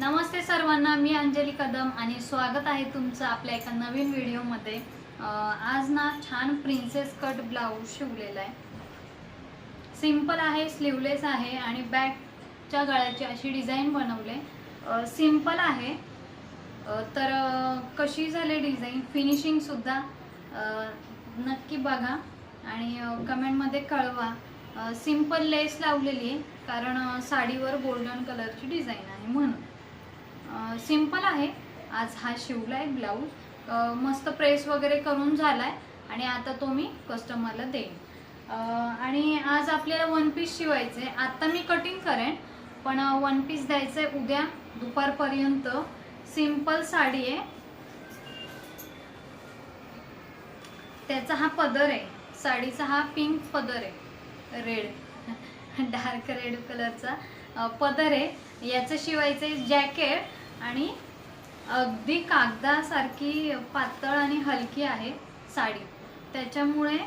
नमस्ते सर्वांना मी अंजली कदम आणि स्वागत आहे तुमचं आपल्या एका नवीन व्हिडिओमध्ये. आज ना छान प्रिन्सेस कट ब्लाऊज शिवलेला आहे. सिंपल आहे स्लीवलेस आहे आणि बॅकच्या गळ्याची अशी डिझाईन बनवले सिंपल आहे. तर कशी झाली डिझाईन फिनिशिंगसुद्धा नक्की बघा आणि कमेंटमध्ये कळवा. सिंपल लेस लावलेली आहे कारण साडीवर गोल्डन कलरची डिझाईन आहे म्हणून. सिंपल आहे. आज हा शिवला आहे ब्लाऊज मस्त प्रेस वगैरे करून झाला आहे आणि आता तो मी कस्टमरला देईन. आणि आज आपल्याला वन पीस शिवायचे आत्ता मी कटिंग करेन पण वन पीस द्यायचंय उद्या दुपारपर्यंत. सिंपल साडी आहे. त्याचा हा पदर आहे. साडीचा हा पिंक पदर आहे. रेड डार्क रेड कलरचा पदर आहे. याचं शिवायचं आहे जॅकेट आणि अगदी कागदासारखी पातळ आणि हलकी आहे साडी. त्याच्यामुळे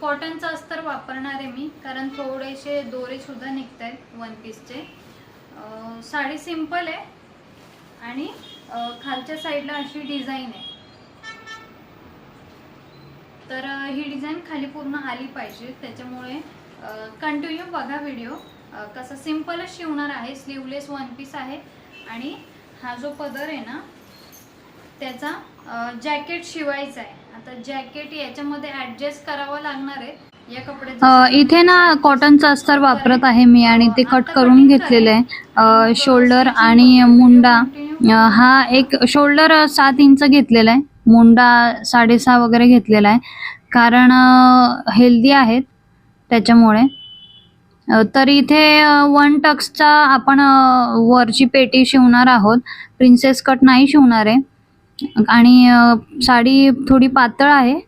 कॉटनचा अस्तर वापरणार आहे मी कारण थोडेसे दोरेसुद्धा निघत आहेत वन पीसचे साडी सिंपल आहे आणि खालच्या साईडला अशी डिझाईन आहे. तर ही डिझाईन खाली पूर्ण आली पाहिजे. त्याच्यामुळे कंटिन्यू बघा व्हिडिओ कसं सिम्पलच शिवणार आहे स्लीवलेस वन पीस आहे आणि हा जो पदर आहे ना त्याचा जॅकेट शिवायचा आहे. आता जॅकेट याच्यामध्ये ऍडजस्ट करावं लागणार आहे. इथे ना कॉटनचं अस्तर वापरत आहे मी आणि ते कट करून घेतलेलं आहे. शोल्डर आणि मुंडा. हा एक शोल्डर सात इंच घेतलेला आहे. मुंडा साडेसहा वगैरे घेतलेला आहे. कारण हेल्दी आहेत त्याच्यामुळे. तर इथे वन टक्सचा आपण वरची पेटी शिवणार आहोत. प्रिन्सेस कट नाही शिवणार आहे. आणि साडी थोडी पातळ आहे.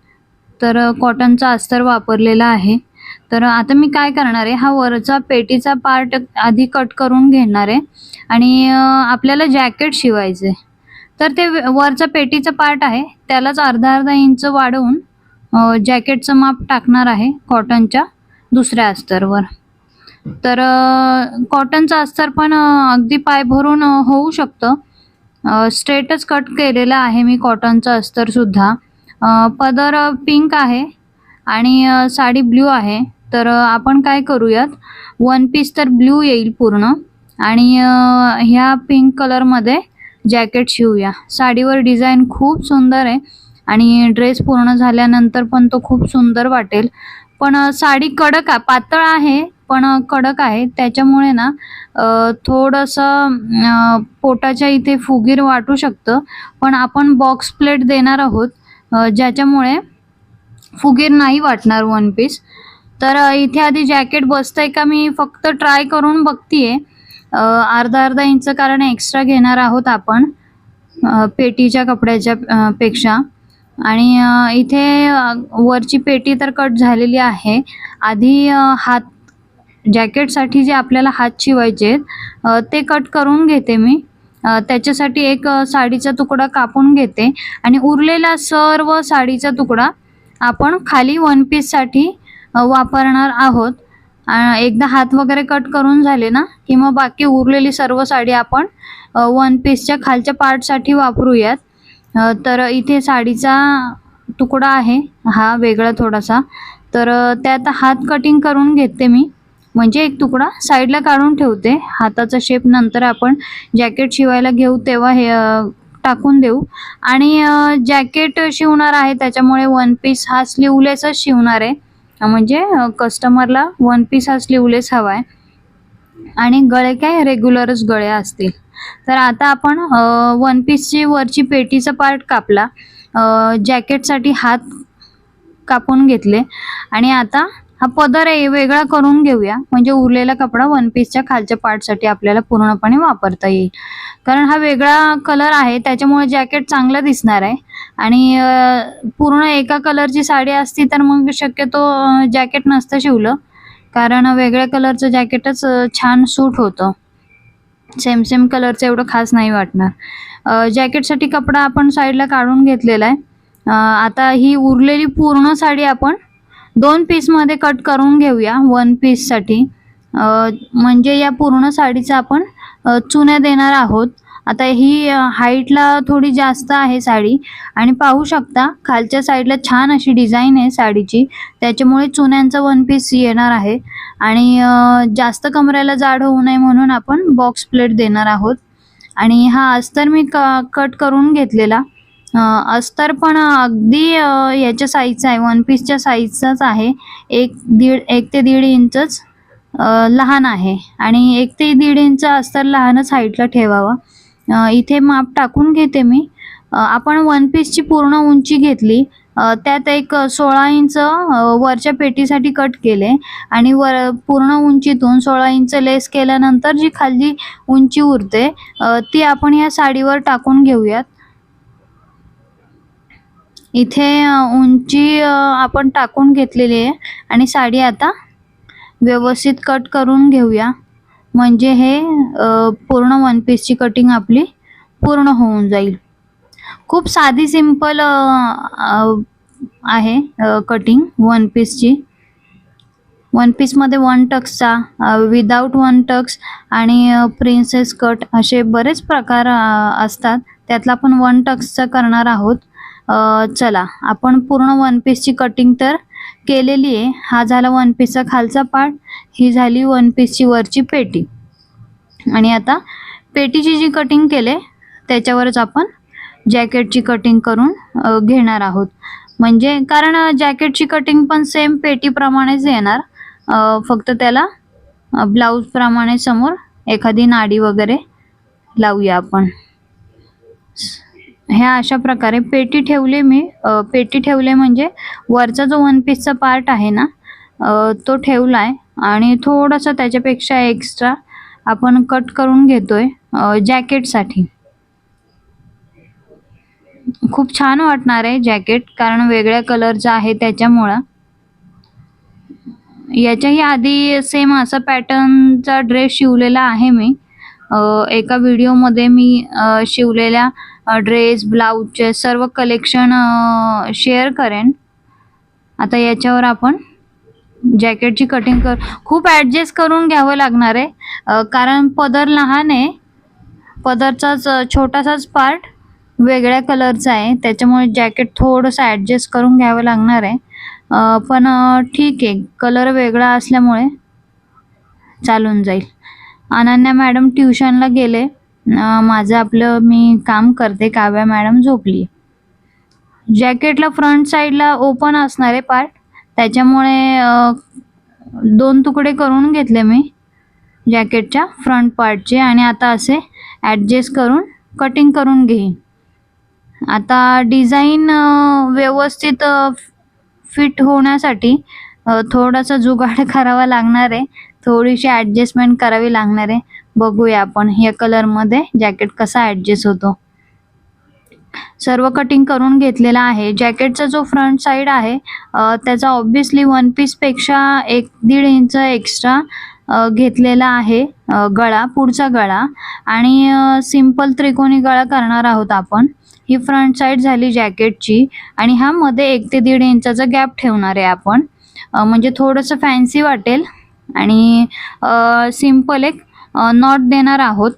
तर कॉटनचा अस्तर वापरलेला आहे. तर आता मी काय करणार आहे? हा वरचा पेटीचा पार्ट आधी कट करून घेणार आहे. आणि आपल्याला जॅकेट शिवायचं आहे. तर ते वरचा पेटीचा पार्ट आहे. त्यालाच अर्धा अर्धा इंच वाढवून जॅकेटचं माप टाकणार आहे कॉटनच्या दुसऱ्या अस्तरवर. तर कॉटनचा अस्तर पण अगदी पाय भरून होऊ शकतं. स्ट्रेटच कट केलेलं आहे मी कॉटनचं अस्तरसुद्धा सुद्धा. पदर पिंक आहे आणि साडी ब्ल्यू आहे. तर आपण काय करूयात? वन पीस तर ब्ल्यू येईल पूर्ण आणि ह्या पिंक कलरमध्ये जॅकेट शिवूया. साडीवर डिझाईन खूप सुंदर आहे आणि ड्रेस पूर्ण झाल्यानंतर पण तो खूप सुंदर वाटेल. पण साडी कडक आहे पातळ आहे पण कडक आहे. त्याच्यामुळे ना थोडंसं पोटाच्या इथे फुगीर वाटू शकतं. पण आपण बॉक्स प्लेट देणार आहोत ज्याच्यामुळे फुगीर नाही वाटणार वन पीस तर इथे आधी जॅकेट बसतंय का मी फक्त ट्राय करून बघतीये. अर्धा अर्धा इंच कारण एक्स्ट्रा घेणार आहोत आपण पेटीच्या कपड्याच्या पेक्षा. आणि इथे वरची पेटी तर कट झालेली आहे. आधी हात जॅकेटसाठी जे आपल्याला हात शिवायचे आहेत, ते कट करून घेते मी. त्याच्यासाठी एक साडीचा तुकडा कापून घेते. आणि उरलेला सर्व साडीचा तुकडा आपण खाली वन पीससाठी वापरणार आहोत. एकदा हात वगैरे कट करून झाले ना की मग बाकी उरलेली सर्व साडी आपण वन पीसच्या खालच्या पार्टसाठी वापरूयात. तर इथे साडीचा तुकडा आहे हा वेगळा थोडासा. तर त्यात हात कटिंग करून घेते मी. म्हणजे एक तुकडा साईडला काढून ठेवते. हाताचा शेप नंतर आपण जॅकेट शिवायला घेऊ तेव्हा हे टाकून देऊ. आणि जॅकेट शिवणार आहे त्याच्यामुळे वन पीस हा स्लीवलेसच शिवणार आहे. म्हणजे कस्टमरला वन पीस हा स्लीवलेस हवा आहे आणि गळे काय? रेग्युलरच गळे असतील. तर आता आपण वन पीसची वरची पेटीचा पार्ट कापला. जॅकेटसाठी हात कापून घेतले. आणि आता हा पदर आहे वेगळा करून घेऊया. म्हणजे उरलेला कपडा वन पीसच्या खालच्या पार्टसाठी आपल्याला पूर्णपणे वापरता येईल. कारण हा वेगळा कलर आहे त्याच्यामुळे जॅकेट चांगलं दिसणार आहे. आणि पूर्ण एका कलरची साडी असती तर मग शक्यतो जॅकेट नसतं शिवलं. कारण वेगळ्या कलरचं जॅकेटच छान सूट होतं. सेम सेम कलरचं एवढं खास नाही वाटणार. जॅकेटसाठी कपडा आपण साईडला काढून घेतलेला आहे. आता ही उरलेली पूर्ण साडी आपण दोन पीसमध्ये कट करून घेऊया वन पीससाठी म्हणजे या पूर्ण साडीचा आपण चुन्या देणार आहोत. आता ही हाईटला थोडी जास्त आहे साडी. आणि पाहू शकता खालच्या साईडला छान अशी डिझाईन आहे साडीची. त्याच्यामुळे चुन्यांचा वन पीस येणार आहे. आणि जास्त कमऱ्याला जाड होऊ नये म्हणून आपण बॉक्स प्लेट देणार आहोत. आणि हा अस्तर मी क कट करून घेतलेला. अस्तर पण अगदी याच्या साईजचा आहे. वन पीसच्या साईजचाच आहे. एक दीड एक ते दीड इंचच लहान आहे. आणि एक ते दीड इंच अस्तर लहानच हाईटला ठेवावा. इथे माप टाकून घेते मी. आपण वन पीसची पूर्ण उंची घेतली. त्यात एक सोळा इंच वरच्या पेटीसाठी कट केले. आणि वर पूर्ण उंचीतून सोळा इंच लेस केल्यानंतर जी खाली उंची उरते ती आपण या साडीवर टाकून घेऊयात. इथे उंची आपण टाकून घेतलेली आहे आणि साडी आता व्यवस्थित कट करून घेऊया. म्हणजे हे पूर्ण वन पीसची कटिंग आपली पूर्ण होऊन जाईल. खूप साधी सिंपल आहे कटिंग वन पीसची वन पीसमध्ये वन टक्सचा विदाऊट वन टक्स आणि प्रिन्सेस कट असे बरेच प्रकार असतात. त्यातला आपण वन टक्सचा करणार आहोत. चला आपण पूर्ण वन पीसची कटिंग तर केलेली आहे. हा झाला वन पीसचा खालचा पार्ट ही झाली वन पीसची वरची पेटी. आणि आता पेटीची जी कटिंग केले त्याच्यावरच आपण जॅकेटची कटिंग करून घेणार आहोत. म्हणजे कारण जॅकेटची कटिंग पण सेम पेटीप्रमाणेच येणार. फक्त त्याला ब्लाऊजप्रमाणे समोर एखादी नाडी वगैरे लावूया आपण. ह्या अशा प्रकारे पेटी ठेवले मी. पेटी ठेवले म्हणजे वरचा जो वन पीसचा पार्ट आहे ना तो ठेवला आहे आणि थोडासा त्याच्यापेक्षा एक्स्ट्रा आपण कट करून घेतोय जॅकेटसाठी खूप छान वाटणार आहे जॅकेट कारण वेगळ्या कलरचं आहे त्याच्यामुळं. याच्याही आधी सेम असा पॅटर्नचा ड्रेस शिवलेला आहे मी. एका व्हिडिओमध्ये मी शिवलेल्या ड्रेस ब्लाऊजचे सर्व कलेक्शन शेअर करेन. आता याच्यावर आपण जॅकेटची कटिंग कर खूप ॲडजस्ट करून घ्यावं लागणार आहे. कारण पदर लहान आहे. पदरचाच छोटासाच पार्ट वेगळ्या कलरचा आहे. त्याच्यामुळे जॅकेट थोडंसं ॲडजस्ट करून घ्यावं लागणार आहे. पण ठीक आहे. कलर वेगळा असल्यामुळे चालून जाईल. अनन्या मॅडम ट्युशनला गेले. माझं आपलं मी काम करते काव्या मॅडम झोपली. जॅकेटला फ्रंट साईडला ओपन असणार आहे पार्ट त्याच्यामुळे दोन तुकडे करून घेतले मी जॅकेटच्या फ्रंट पार्टचे आणि आता असे ॲडजस्ट करून कटिंग करून घेईन. आता डिझाईन व्यवस्थित फिट होण्यासाठी थोडासा जुगाड करावा लागणार आहे. थोडीशी ॲडजस्टमेंट करावी लागणार आहे. बघूया आपण या कलरमध्ये जॅकेट कसा ॲडजस्ट होतो. सर्व कटिंग करून घेतलेला आहे. जॅकेटचा जो फ्रंट साईड आहे त्याचा ऑब्विसली वन पीसपेक्षा एक दीड इंच एक्स्ट्रा घेतलेला आहे गळा पुढचा गळा. आणि सिंपल त्रिकोणी गळा करणार आहोत आपण. ही फ्रंट साईड झाली जॅकेटची आणि हा मध्ये एक ते दीड इंचाचा गॅप ठेवणार आहे आपण. म्हणजे थोडंसं फॅन्सी वाटेल. आणि सिंपल एक नॉट देणार आहोत.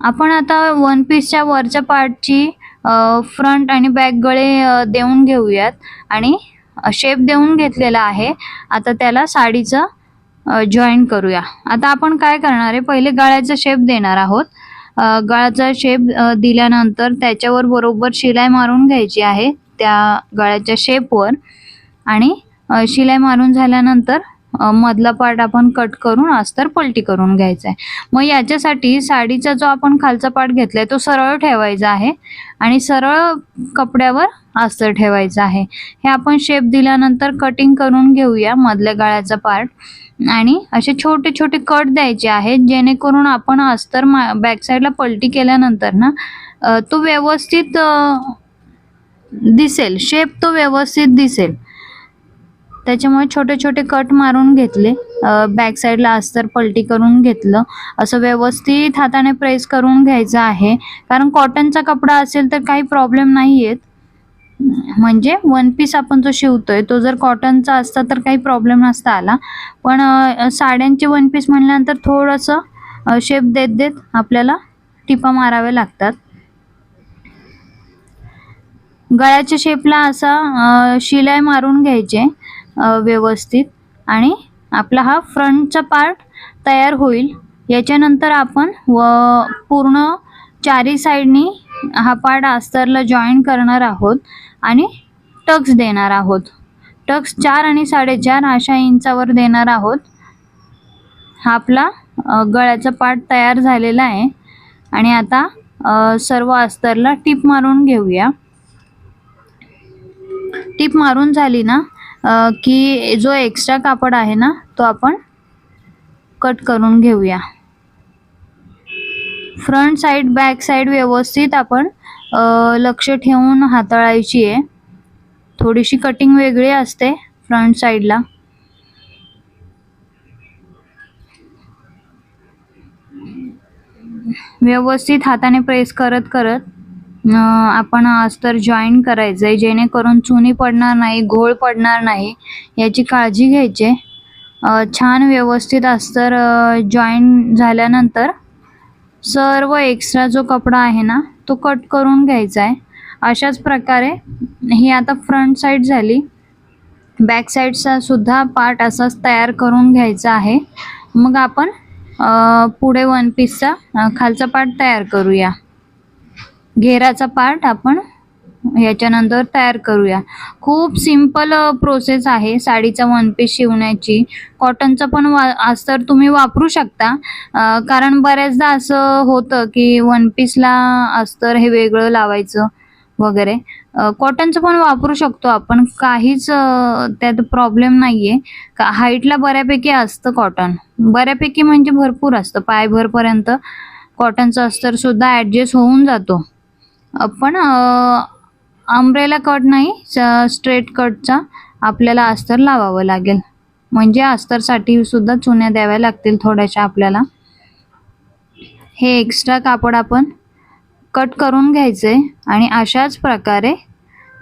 आपण आता वन पीसच्या वरच्या पार्टची फ्रंट आणि बॅक गळे देऊन घेऊयात. आणि शेप देऊन घेतलेला आहे. आता त्याला साडीचं जॉईन करूया. आता आपण काय करणार आहे? पहिले गळ्याचा शेप देणार आहोत. गळ्याचा शेप दिल्यानंतर त्याच्यावर बरोबर शिलाई मारून घ्यायची आहे त्या गळ्याच्या शेपवर आणि शिलाई मारून झाल्यानंतर मधला पार्ट आपण कट करून अस्तर पलटी करून घ्यायचा आहे. मग याच्यासाठी साडीचा जो आपण खालचा पार्ट घेतलाय तो सरळ ठेवायचा आहे आणि सरळ कपड्यावर अस्तर ठेवायचं आहे. हे आपण शेप दिल्यानंतर कटिंग करून घेऊया मधल्या गळ्याचा पार्ट आणि असे छोटे छोटे कट द्यायचे आहेत जेणेकरून आपण अस्तर मा बॅक साईडला पलटी केल्यानंतर ना तो व्यवस्थित दिसेल. शेप तो व्यवस्थित दिसेल. त्याच्यामुळे छोटे छोटे कट मारून घेतले. बॅक साईडला अस्तर पलटी करून घेतलं. असं व्यवस्थित हाताने प्रेस करून घ्यायचं आहे. कारण कॉटनचा कपडा असेल तर काही प्रॉब्लेम नाही येत म्हणजे वन पीस आपण जो शिवतोय तो जर कॉटनचा असता तर काही प्रॉब्लेम नसता आला. पण साड्यांचे वन पीस म्हणल्यानंतर थोडंसं शेप देत देत आपल्याला टिपा मारावे लागतात. गळ्याच्या शेपला असा शिलाई मारून घ्यायचे. व्यवस्थित आणि आपला हा फ्रंटचा पार्ट तयार होईल. याच्यानंतर आपण व पूर्ण चारी साईडनी हा पार्ट आस्तरला जॉईन करणार आहोत आणि टक्स देणार आहोत. टक्स चार आणि साडेचार अशा इंचावर देणार आहोत. हा आपला गळ्याचा पार्ट तयार झालेला आहे. आणि आता सर्व अस्तरला टीप मारून घेऊया. टीप मारून झाली ना? की जो एक्स्ट्रा कापड आहे ना तो आपण कट करून घेऊया. फ्रंट साईड बॅक साईड व्यवस्थित आपण लक्ष ठेवून हाताळायची आहे. थोडीशी कटिंग वेगळी असते फ्रंट साईडला व्यवस्थित हाताने प्रेस करत करत आपण अस्तर जॉईन करायचं आहे जेणेकरून चुनी पडणार नाही घोळ पडणार नाही याची काळजी घ्यायची. आहे. छान व्यवस्थित अस्तर जॉईन झाल्यानंतर सर्व एक्स्ट्रा जो कपडा आहे ना तो कट करून घ्यायचा आहे अशाच प्रकारे ही आता फ्रंट साईड झाली. बॅक साईडचा सुद्धा पार्ट असाच तयार करून घ्यायचा आहे. मग आपण पुढे वन पीसचा खालचा पार्ट तयार करूया. घेराचा पार्ट आपण याच्यानंतर तयार करूया. खूप सिंपल प्रोसेस आहे साडीचा वन पीस शिवण्याची. कॉटनचा पण वा अस्तर तुम्ही वापरू शकता. कारण बऱ्याचदा असं होतं की वन पीसला अस्तर हे वेगळं लावायचं वगैरे. कॉटनचं पण वापरू शकतो आपण. काहीच त्यात प्रॉब्लेम नाही आहे का हाईटला बऱ्यापैकी असतं कॉटन बऱ्यापैकी म्हणजे भरपूर असतं. पायभरपर्यंत कॉटनचं अस्तर सुद्धा ॲडजस्ट होऊन जातो. पण अम्ब्रेला कट नाही स्ट्रेट कटचा आपल्याला अस्तर लावावं लागेल. म्हणजे अस्तरसाठी सुद्धा चुन्या द्याव्या लागतील थोड्याशा आपल्याला. हे एक्स्ट्रा कापड आपण कट करून घ्यायचं आहे आणि अशाच प्रकारे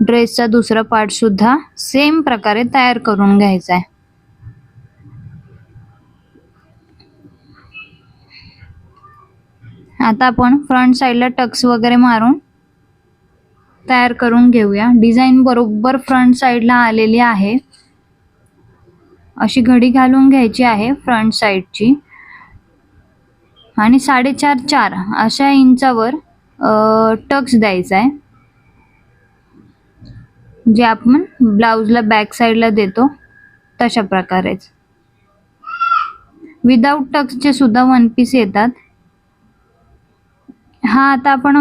ड्रेसचा दुसरा पार्टसुद्धा सेम प्रकारे तयार करून घ्यायचा आहे. आता आपण फ्रंट साईडला टक्स वगैरे मारून तयार करून घेऊया. डिझाईन बरोबर फ्रंट साईडला आलेली आहे. अशी घडी घालून घ्यायची आहे फ्रंट साईडची आणि साडेचार चार अशा इंचावर टक्स द्यायचा आहे. जे आपण ब्लाऊजला बॅक साईडला देतो तशा प्रकारेच. विदाऊट टक्सचे सुद्धा वन पीस येतात. हा आता आपण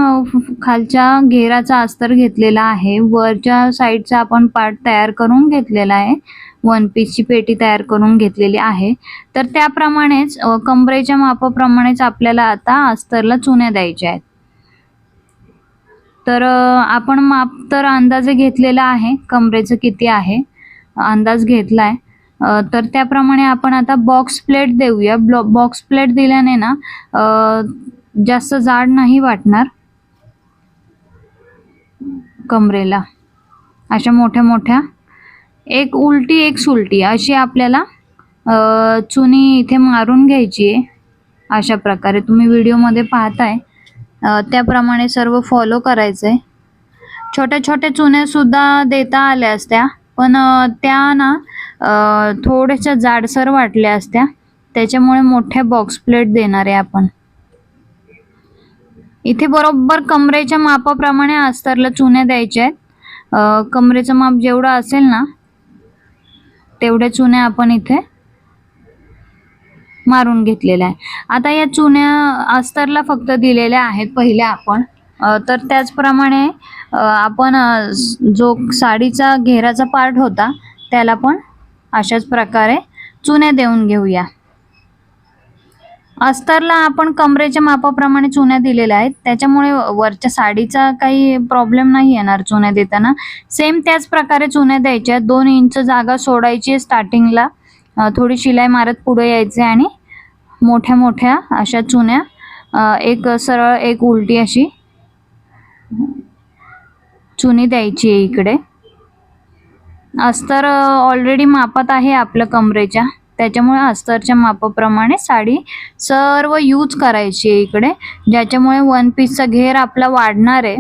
खालच्या घेराचा अस्तर घेतलेला आहे. वरच्या साईडचा आपण पार्ट तयार करून घेतलेला आहे. वन पीसची पेटी तयार करून घेतलेली आहे. तर त्याप्रमाणेच कमरेच्या मापाप्रमाणेच आपल्याला आता अस्तरला चुन्या द्यायच्या आहेत. तर आपण माप तर अंदाजे घेतलेला आहे. कमरेचं किती आहे? अंदाज घेतला आहे तर त्याप्रमाणे आपण आता बॉक्स प्लेट देऊया. ब्लॉ बॉक्स प्लेट दिल्याने ना जास्त जाड नाही वाटणार कमरेला. अशा मोठ्या मोठ्या एक उलटी एक सुलटी अशी आपल्याला चुनी इथे मारून घ्यायची आहे. अशा प्रकारे तुम्ही व्हिडिओमध्ये पाहताय. त्याप्रमाणे सर्व फॉलो करायचं आहे छोट्या छोट्या चुन्यासुद्धा देता आल्या असत्या पण त्या ना थोड्याशा जाडसर वाटल्या असत्या. त्याच्यामुळे मोठ्या बॉक्स प्लेट देणार आहे आपण. इथे बरोबर कमरेच्या मापाप्रमाणे अस्तरला चुन्या द्यायच्या आहेत. कमरेचं माप जेवढं असेल ना तेवढ्या चुन्या आपण इथे मारून घेतलेल्या आहे आता या चुन्या अस्तरला फक्त दिलेल्या आहेत पहिल्या आपण. तर त्याचप्रमाणे आपण जो साडीचा घेराचा पार्ट होता त्याला पण अशाच प्रकारे चुन्या देऊन घेऊया. अस्तरला आपण कमरेच्या मापाप्रमाणे चुन्या दिलेल्या आहेत. त्याच्यामुळे वरच्या साडीचा काही प्रॉब्लेम नाही येणार चुन्या देताना. सेम त्याच प्रकारे चुन्या द्यायच्या. दोन इंच जागा सोडायची स्टार्टिंगला थोडी शिलाई मारत पुढे यायचे आणि मोठ्या मोठ्या अशा चुन्या. एक सरळ एक उलटी अशी चुनी द्यायची आहे इकडे. अस्तर ऑलरेडी मापात आहे आपलं कमरेच्या. त्याच्यामुळे अस्तरच्या मापाप्रमाणे साडी सर्व यूज करायची आहे इकडे. ज्याच्यामुळे वन पीसचा घेर आपला वाढणार आहे.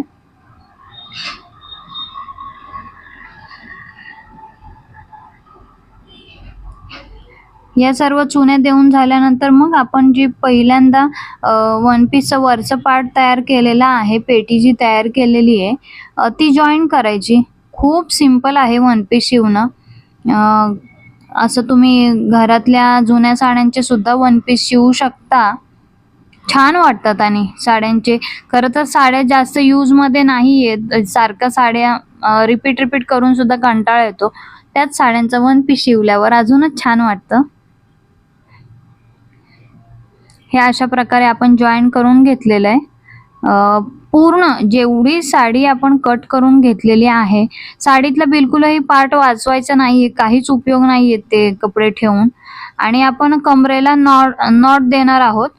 या सर्व चुने देऊन झाल्यानंतर मग आपण जी पहिल्यांदा वन पीसचं वरचं पार्ट तयार केलेला आहे पेटी जी तयार केलेली आहे ती जॉईन करायची. खूप सिंपल आहे वन पीस शिवणं. असं तुम्ही घरातल्या जुन्या साड्यांचे सुद्धा वन पीस शिवू शकता. छान वाटतात आणि साड्यांचे. खरं तर साड्या जास्त यूजमध्ये नाही आहेत सारख्या साड्या रिपीट रिपीट करून सुद्धा कंटाळा येतो. त्याच साड्यांचा वन पीस शिवल्यावर अजूनच छान वाटतं. हे अशा प्रकारे आपण जॉईन करून घेतलेलं आहे. पूर्ण जेवढी साडी आपण कट करून घेतलेली आहे साडीतला बिलकुलही पार्ट वाचवायचा नाही काहीच उपयोग नाही ते कपडे ठेवून. आणि आपण कमरेला नॉट नॉट देणार आहोत.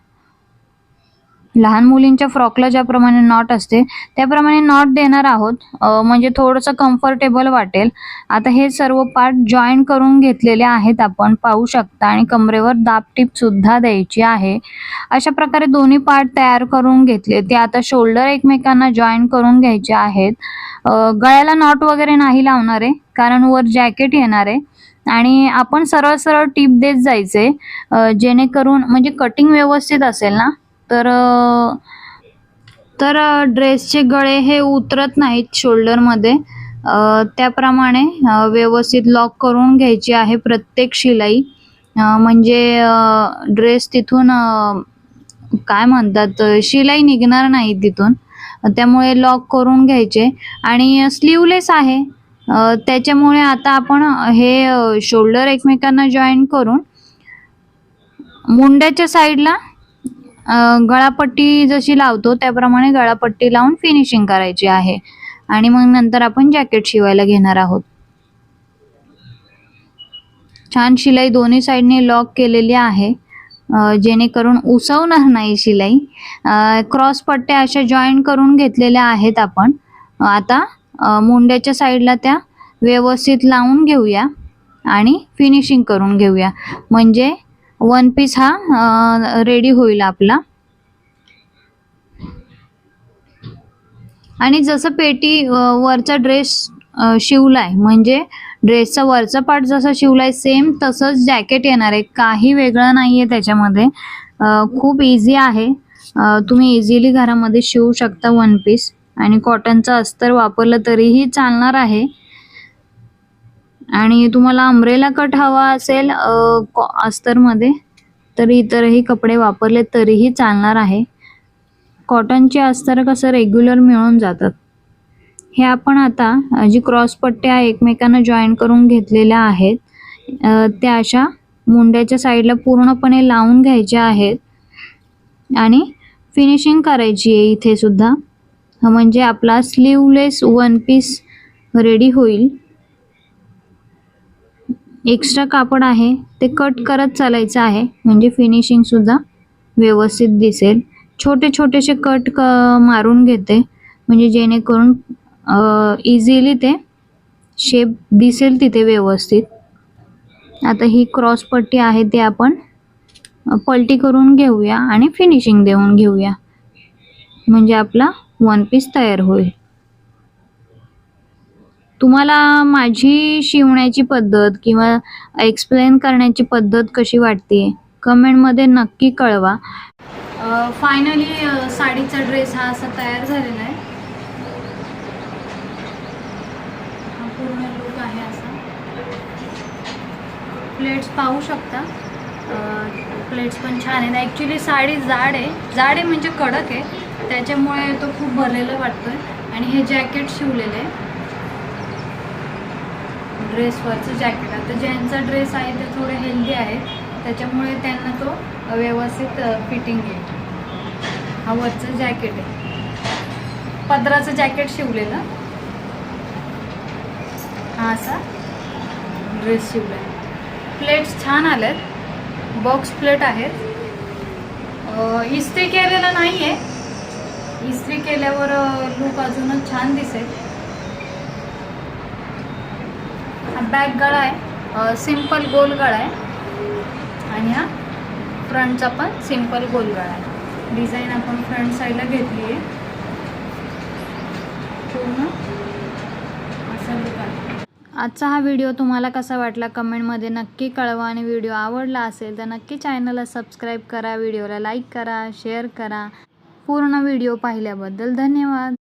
लहान मुलींच्या फ्रॉकला ज्याप्रमाणे नॉट असते त्याप्रमाणे नॉट देणार आहोत. म्हणजे थोडंसं कम्फर्टेबल वाटेल. आता हे सर्व पार्ट जॉईन करून घेतलेले आहेत आपण पाहू शकता. आणि कमरेवर दाबटीप सुद्धा द्यायची आहे. अशा प्रकारे दोन्ही पार्ट तयार करून घेतले. ते आता शोल्डर एकमेकांना जॉईन करून घ्यायचे आहेत. गळ्याला नॉट वगैरे नाही लावणार आहे कारण वर जॅकेट येणार आहे. आणि आपण सरळ सरळ टीप देत जायचे. जेणेकरून म्हणजे कटिंग व्यवस्थित असेल ना? तर तर ड्रेसचे गळे हे उतरत नाहीत शोल्डरमध्ये त्याप्रमाणे व्यवस्थित लॉक करून घ्यायची आहे प्रत्येक शिलाई. म्हणजे ड्रेस तिथून काय म्हणतात शिलाई निघणार नाही तिथून. त्यामुळे लॉक करून घ्यायचे. आणि स्लीवलेस आहे. त्याच्यामुळे आता आपण हे शोल्डर एकमेकांना जॉईन करून मुंड्याच्या साईडला गळापट्टी जशी लावतो त्याप्रमाणे गळापट्टी लावून फिनिशिंग करायची आहे. आणि मग नंतर आपण जॅकेट शिवायला घेणार आहोत. छान शिलाई दोन्ही साईडने लॉक केलेली आहे. जेणेकरून उसवणार नाही शिलाई. क्रॉस पट्ट्या अशा जॉईन करून घेतलेल्या आहेत आपण. आता मुंड्याच्या साईडला त्या व्यवस्थित लावून घेऊया आणि फिनिशिंग करून घेऊया. म्हणजे वन पीस हा रेडी होईल आपला. आणि जसं पेटी वरचा ड्रेस शिवलाय म्हणजे ड्रेसचा वरचा पार्ट जसा शिवलाय सेम तसंच जॅकेट येणार आहे. काही वेगळं नाही आहे त्याच्यामध्ये खूप इझी आहे. तुम्ही इझिली घरामध्ये शिवू शकता वन पीस आणि कॉटनचं अस्तर वापरलं तरीही चालणार आहे. आणि तुम्हाला अम्ब्रेला कट हवा असेल कॉ- अस्तरमध्ये तर इतरही कपडे वापरले तरीही चालणार आहे. कॉटनचे अस्तर कसं रेग्युलर मिळून जातात? हे आपण आता जी क्रॉस पट्ट्या एकमेकांना जॉईन करून घेतलेल्या आहेत त्या अशा मुंड्याच्या साईडला पूर्णपणे लावून घ्यायच्या आहेत. आणि फिनिशिंग करायची आहे इथे सुद्धा. म्हणजे आपला स्लीवलेस वन पीस रेडी होईल. एक्स्ट्रा कापड आहे ते कट करत चालायचं आहे म्हणजे फिनिशिंगसुद्धा व्यवस्थित दिसेल. छोटे छोटेसे कट क मारून घेते म्हणजे जेणेकरून इझिली ते शेप दिसेल तिथे व्यवस्थित. आता ही क्रॉस पट्टी आहे ती आपण पलटी करून घेऊया आणि फिनिशिंग देऊन घेऊया. म्हणजे आपला वन पीस तयार होईल. तुम्हाला माझी शिवण्याची पद्धत किंवा एक्सप्लेन करण्याची पद्धत कशी वाटते? कमेंटमध्ये नक्की कळवा. फायनली साडीचा ड्रेस हा असा तयार झालेला आहे. पूर्ण लुक आहे असा. प्लेट्स पाहू शकता. प्लेट्स पण छान आहेत. ॲक्च्युली साडी जाड आहे. जाड आहे म्हणजे कडक आहे. त्याच्यामुळे तो खूप भरलेला वाटतोय. आणि हे जॅकेट शिवलेलं आहे. ड्रेसवरचं जॅकेट आता ज्यांचा ड्रेस आहे ते थोडे हेल्दी आहे. त्याच्यामुळे त्यांना तो व्यवस्थित फिटिंग येईल. हा वरचं जॅकेट आहे. पदराचं जॅकेट शिवलेलं. हा असा ड्रेस शिवला प्लेट्स छान आल्यात बॉक्स प्लेट आहेत. इस्त्री केलेलं नाही आहे इस्त्री केल्यावर लूक अजूनच छान दिसेल हा बॅक गळा आहे. सिंपल गोल गळा आहे. आणि हा फ्रंटचा पण सिंपल गोलगळा आहे. डिझाईन आपण फ्रंट साईडला घेतली आहे. पूर्ण असं आजचा हा व्हिडिओ तुम्हाला कसा वाटला कमेंटमध्ये नक्की कळवा. आणि व्हिडिओ आवडला असेल तर नक्की चॅनलला सबस्क्राईब करा. व्हिडिओला लाईक करा शेअर करा. पूर्ण व्हिडिओ पाहिल्याबद्दल धन्यवाद.